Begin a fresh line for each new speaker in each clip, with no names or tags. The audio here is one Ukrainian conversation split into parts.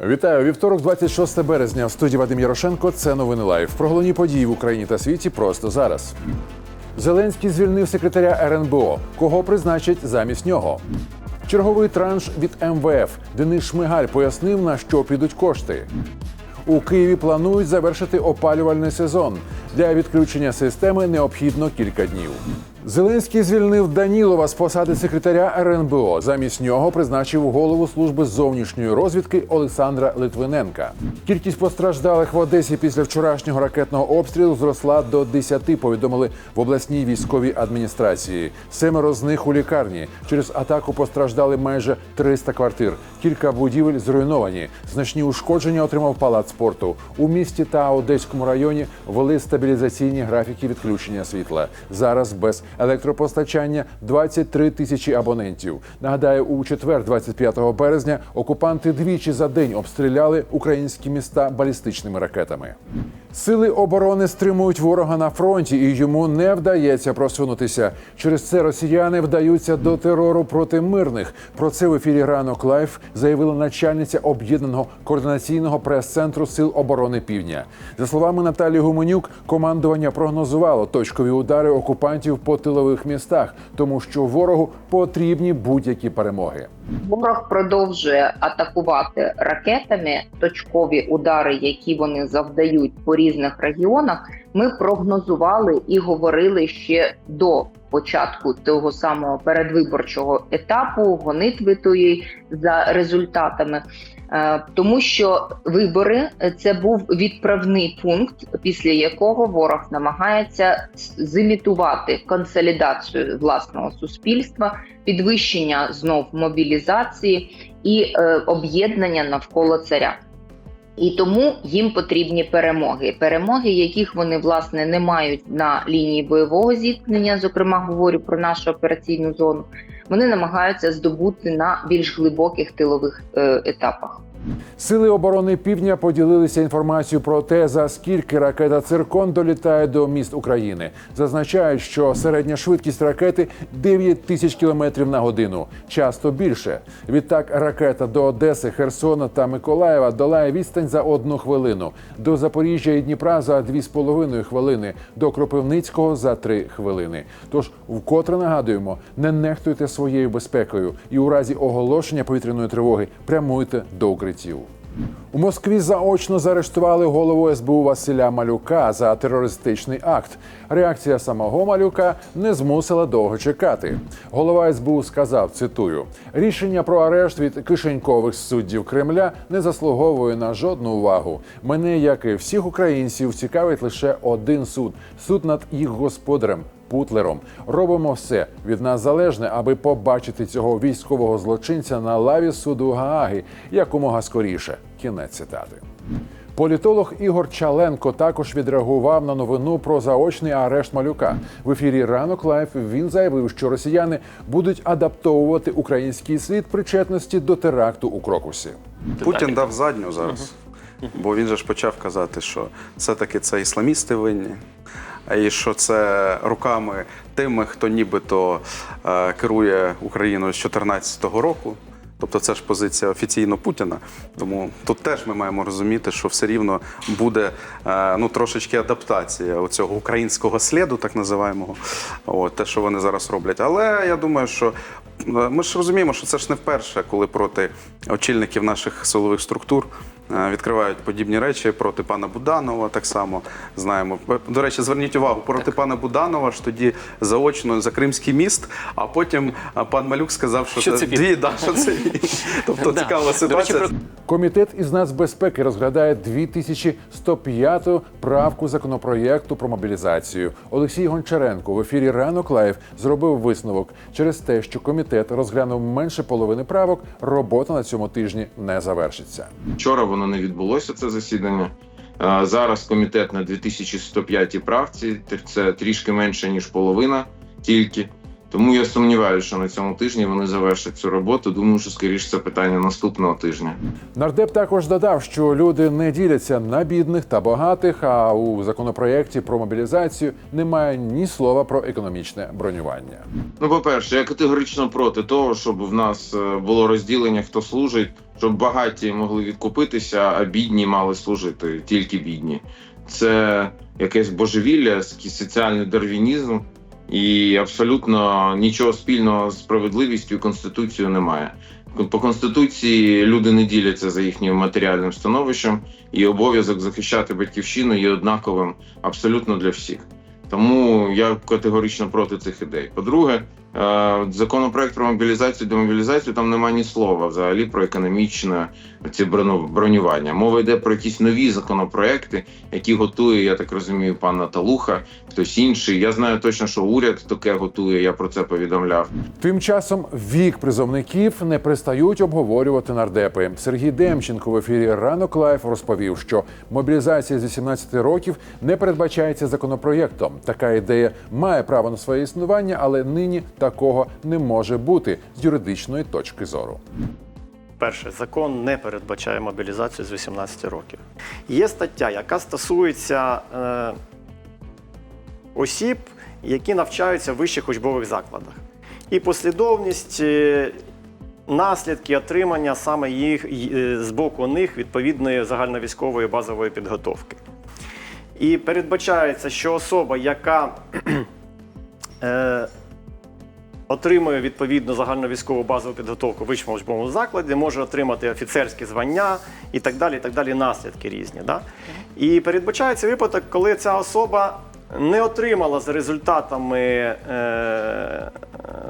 Вітаю вівторок, 26 березня. В студії Вадим Ярошенко. Це новини лайв. Про головні події в Україні та світі просто зараз. Зеленський звільнив секретаря РНБО. Кого призначать замість нього? Черговий транш від МВФ. Денис Шмигаль пояснив, на що підуть кошти. У Києві планують завершити опалювальний сезон. Для відключення системи необхідно кілька днів. Зеленський звільнив Данілова з посади секретаря РНБО. Замість нього призначив голову служби зовнішньої розвідки Олександра Литвиненка. Кількість постраждалих в Одесі після вчорашнього ракетного обстрілу зросла до 10, повідомили в обласній військовій адміністрації. Семеро з них у лікарні. Через атаку постраждали майже 300 квартир. Кілька будівель зруйновані. Значні ушкодження отримав палац спорту. У місті та Одеському районі ввели стабілізаційні графіки відключення світла. Зараз без електропостачання 23 тисячі абонентів. Нагадаю, у четвер, 25 березня, окупанти двічі за день обстріляли українські міста балістичними ракетами. Сили оборони стримують ворога на фронті, і йому не вдається просунутися. Через це росіяни вдаються до терору проти мирних. Про це в ефірі ранок лайф заявила начальниця об'єднаного координаційного прес-центру сил оборони Півдня. За словами Наталії Гуменюк, командування прогнозувало точкові удари окупантів по тилових містах, тому що ворогу потрібні будь-які перемоги.
Ворог продовжує атакувати ракетами точкові удари, які вони завдають по різних регіонах. Ми прогнозували і говорили ще до початку того самого передвиборчого етапу гонитви тої за результатами. Е, Тому що вибори це був відправний пункт, після якого ворог намагається зимітувати консолідацію власного суспільства, підвищення знов мобілізації і е, об'єднання навколо царя. І тому їм потрібні перемоги. Перемоги, яких вони власне не мають на лінії бойового зіткнення, зокрема говорю про нашу операційну зону. Вони намагаються здобути на більш глибоких тилових е, етапах.
Сили оборони Півдня поділилися інформацією про те, за скільки ракета Циркон долітає до міст України. Зазначають, що середня швидкість ракети 9 тисяч кілометрів на годину, часто більше. Відтак ракета до Одеси, Херсона та Миколаєва долає відстань за одну хвилину, до Запоріжжя і Дніпра за дві з половиною хвилини, до Кропивницького за три хвилини. Тож вкотре нагадуємо, не нехтуйте своєю безпекою і у разі оголошення повітряної тривоги прямуйте до укриттів. У Москві заочно заарештували голову СБУ Василя Малюка за терористичний акт. Реакція самого Малюка не змусила довго чекати. Голова СБУ сказав: цитую: рішення про арешт від кишенькових суддів Кремля не заслуговує на жодну увагу. Мене, як і всіх українців, цікавить лише один суд суд над їх господарем. Путлером робимо все від нас залежне, аби побачити цього військового злочинця на лаві суду Гааги якомога скоріше. Кінець цитати. Політолог Ігор Чаленко також відреагував на новину про заочний арешт малюка. В ефірі ранок лайф він заявив, що росіяни будуть адаптовувати український слід причетності до теракту у Крокусі.
Путін дав задню зараз, бо він же ж почав казати, що все-таки це ісламісти винні, і що це руками тими, хто нібито е, керує Україною з 2014 року. Тобто це ж позиція офіційно Путіна. Тому тут теж ми маємо розуміти, що все рівно буде е, ну, трошечки адаптація оцього українського сліду, так називаємого, от, те, що вони зараз роблять. Але я думаю, що е, ми ж розуміємо, що це ж не вперше, коли проти очільників наших силових структур відкривають подібні речі проти пана Буданова. Так само знаємо. До речі, зверніть увагу, проти пана Буданова ж тоді заочно за Кримський міст, а потім е, пан Малюк сказав, що,
Що
це дві, да, що це. Тобто
Да.
цікава ситуація.
про-
Комітет із нацбезпеки розглядає 2105 правку законопроєкту про мобілізацію. Олексій Гончаренко в ефірі Ранок Лайв зробив висновок через те, що комітет розглянув менше половини правок. Робота на цьому тижні не завершиться.
Вчора воно не відбулося це засідання. Зараз комітет на 2105 правці. Це трішки менше ніж половина тільки. Тому я сумніваюся, що на цьому тижні вони завершать цю роботу. Думаю, що скоріше це питання наступного тижня.
Нардеп також додав, що люди не діляться на бідних та багатих. А у законопроєкті про мобілізацію немає ні слова про економічне бронювання.
Ну, по-перше, я категорично проти того, щоб в нас е, було розділення, хто служить, щоб багаті могли відкупитися, а бідні мали служити тільки бідні. Це якесь божевілля, якийсь соціальний дарвінізм, і абсолютно нічого спільного з справедливістю і конституцією немає. По конституції люди не діляться за їхнім матеріальним становищем, і обов'язок захищати батьківщину є однаковим абсолютно для всіх. Тому я категорично проти цих ідей. По-друге, законопроект про мобілізацію демобілізацію там немає ні слова взагалі про економічне ці бронювання. Мова йде про якісь нові законопроекти, які готує, я так розумію, пан Наталуха, хтось інший. Я знаю точно, що уряд таке готує. Я про це повідомляв.
Тим часом вік призовників не перестають обговорювати нардепи. Сергій Демченко в ефірі Ранок Лайф розповів, що мобілізація з 18 років не передбачається законопроєктом. Така ідея має право на своє існування, але нині такого не може бути з юридичної точки зору.
Перше, закон не передбачає мобілізацію з 18 років. Є стаття, яка стосується е, осіб, які навчаються в вищих учбових закладах. І послідовність е, наслідки отримання саме їх е, з боку них відповідної загальновійськової базової підготовки. І передбачається, що особа, яка е, отримує відповідну загальновійськову базову підготовку в вищому учбовому закладі, може отримати офіцерські звання і так далі, і так далі, наслідки різні. Да? І передбачається випадок, коли ця особа не отримала за результатами е,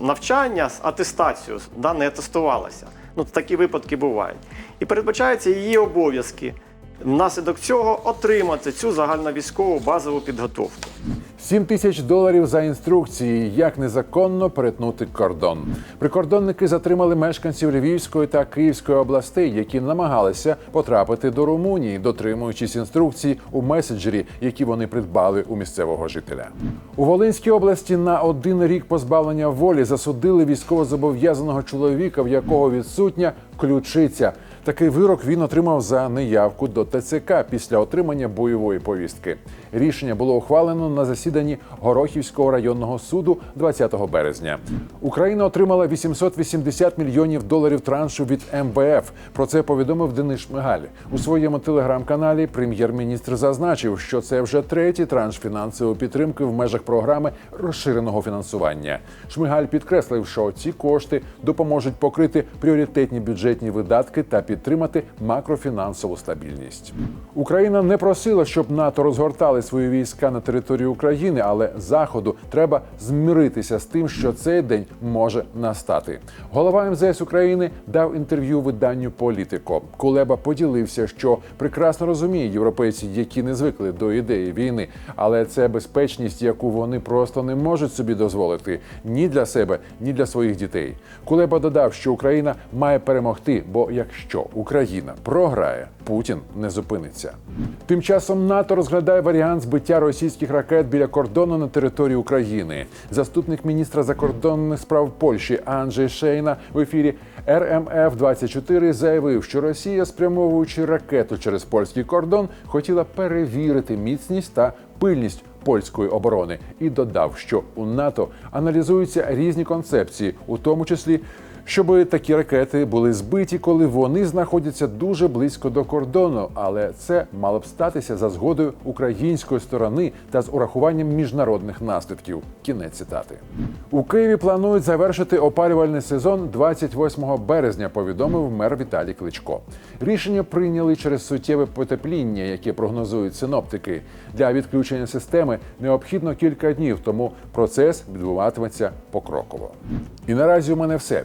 навчання атестацію, да, не атестувалася. Ну, такі випадки бувають. І передбачаються її обов'язки внаслідок цього отримати цю загальновійськову базову підготовку.
7 тисяч доларів за інструкції, як незаконно перетнути кордон. Прикордонники затримали мешканців Львівської та Київської областей, які намагалися потрапити до Румунії, дотримуючись інструкцій у меседжері, які вони придбали у місцевого жителя. У Волинській області на один рік позбавлення волі засудили військовозобов'язаного чоловіка, в якого відсутня ключиця. Такий вирок він отримав за неявку до ТЦК після отримання бойової повістки. Рішення було ухвалено на засіданні Горохівського районного суду 20 березня. Україна отримала 880 мільйонів доларів траншу від МВФ. Про це повідомив Денис Шмигаль. У своєму телеграм-каналі прем'єр-міністр зазначив, що це вже третій транш фінансової підтримки в межах програми розширеного фінансування. Шмигаль підкреслив, що ці кошти допоможуть покрити пріоритетні бюджетні видатки та підтримати макрофінансову стабільність. Україна не просила, щоб НАТО розгортали свої війська на території України, але заходу треба змиритися з тим, що цей день може настати. Голова МЗС України дав інтерв'ю виданню Політико. Кулеба поділився, що прекрасно розуміє європейці, які не звикли до ідеї війни, але це безпечність, яку вони просто не можуть собі дозволити ні для себе, ні для своїх дітей. Кулеба додав, що Україна має перемогти, бо якщо Україна програє, Путін не зупиниться. Тим часом НАТО розглядає варіант збиття російських ракет біля кордону на території України. Заступник міністра закордонних справ Польщі Анджей Шейна в ефірі РМФ 24 заявив, що Росія, спрямовуючи ракету через польський кордон, хотіла перевірити міцність та пильність польської оборони і додав, що у НАТО аналізуються різні концепції, у тому числі. Щоб такі ракети були збиті, коли вони знаходяться дуже близько до кордону, але це мало б статися за згодою української сторони та з урахуванням міжнародних наслідків. Кінець цитати у Києві планують завершити опалювальний сезон 28 березня. Повідомив мер Віталій Кличко. Рішення прийняли через суттєве потепління, яке прогнозують синоптики. Для відключення системи необхідно кілька днів, тому процес відбуватиметься покроково. І наразі у мене все.